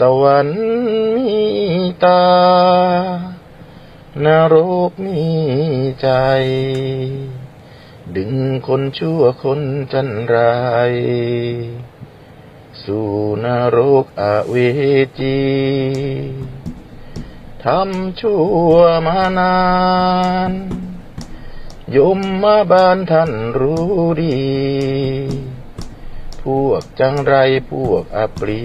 สวรรค์มีตานรกมีใจ ดึงคนชั่วคนจันไรายสู่นรกอเวจีทำชั่วมานาน ยมมาบานท่านรู้ดี พวกจังไรพวกอัปรี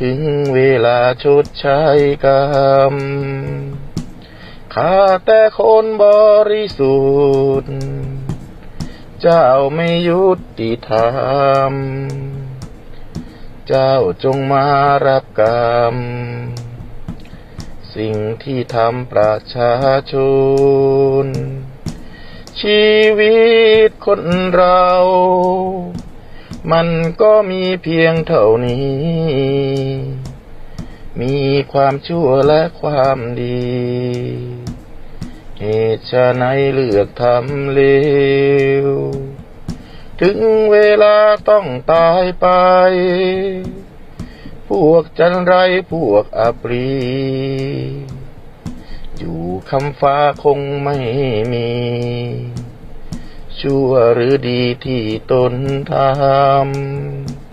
ถึงเวลาชดใช้กรรมข้าแต่คนบริสุทธิ์ เจ้าไม่ยุติธรรม เจ้าจงมารับกรรม สิ่งที่ทำประชาชน ชีวิตคนเรา มันก็มีเพียงเท่านี้ มีความชั่วและความดี เหตุฉะไหนเลือกทำเลว ถึงเวลาต้องตายไป พวกจันไรพวกอัปรี อยู่คำฟ้าคงไม่มี ชั่วหรือดีที่ตนท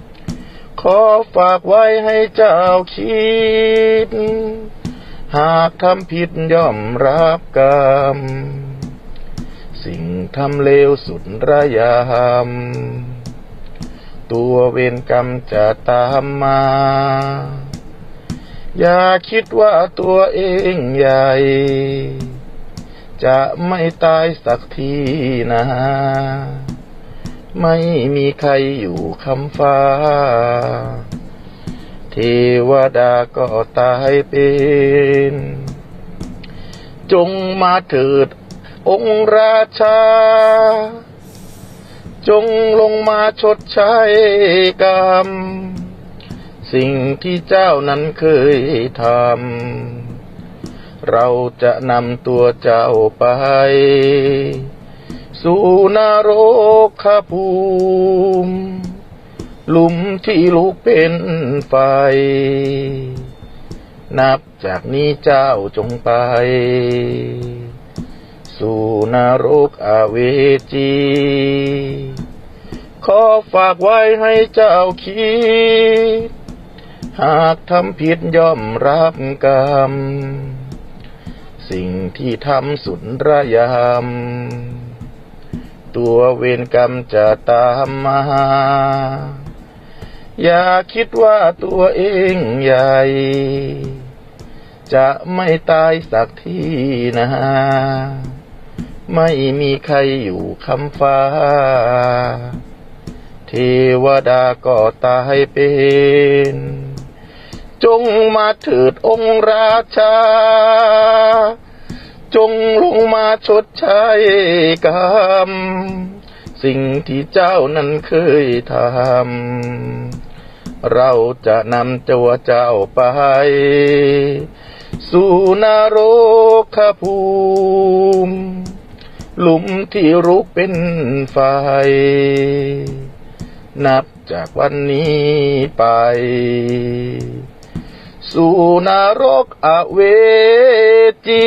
ำขอฝากไว้ให้เจ้าคิด หากทำผิดย่อมรับกรรม สิ่งทำเลวสุดระยำตัวเวรกรรมจะตามมา อย่าคิดว่าตัวเองใหญ่ จะไม่ตายสักทีนะ ไม่มีใครอยู่คำฟ้า เทวดาก็ตายเป็น จงมาเถิดองค์ราชา จงลงมาชดใช้กรรม สิ่งที่เจ้านั้นเคยทำ เราจะนำตัวเจ้าไป สู่นรกภูมิหลุมที่ลุกเป็นไฟ นับจากนี้เจ้าจงไป สู่นรกอเวจี ขอฝากไว้ให้เจ้าคิด หากทำผิดย่อมรับกรรม สิ่งที่ทำสุดระยำตัวเวรกรรมจะตามมา อย่าคิดว่าตัวเองใหญ่ จะไม่ตายสักทีนะ ไม่มีใครอยู่คำฟ้า เทวดาก็ตายเป็น จงมาเถิดองค์ราชา จงลงมาชดใช้กรรม สิ่งที่เจ้านั้นเคยทำ เราจะนำตัวเจ้าไป สู่นรกภูมิหลุมที่รุกเป็นไฟ นับจากวันนี้ไป สู่นรกอเวจี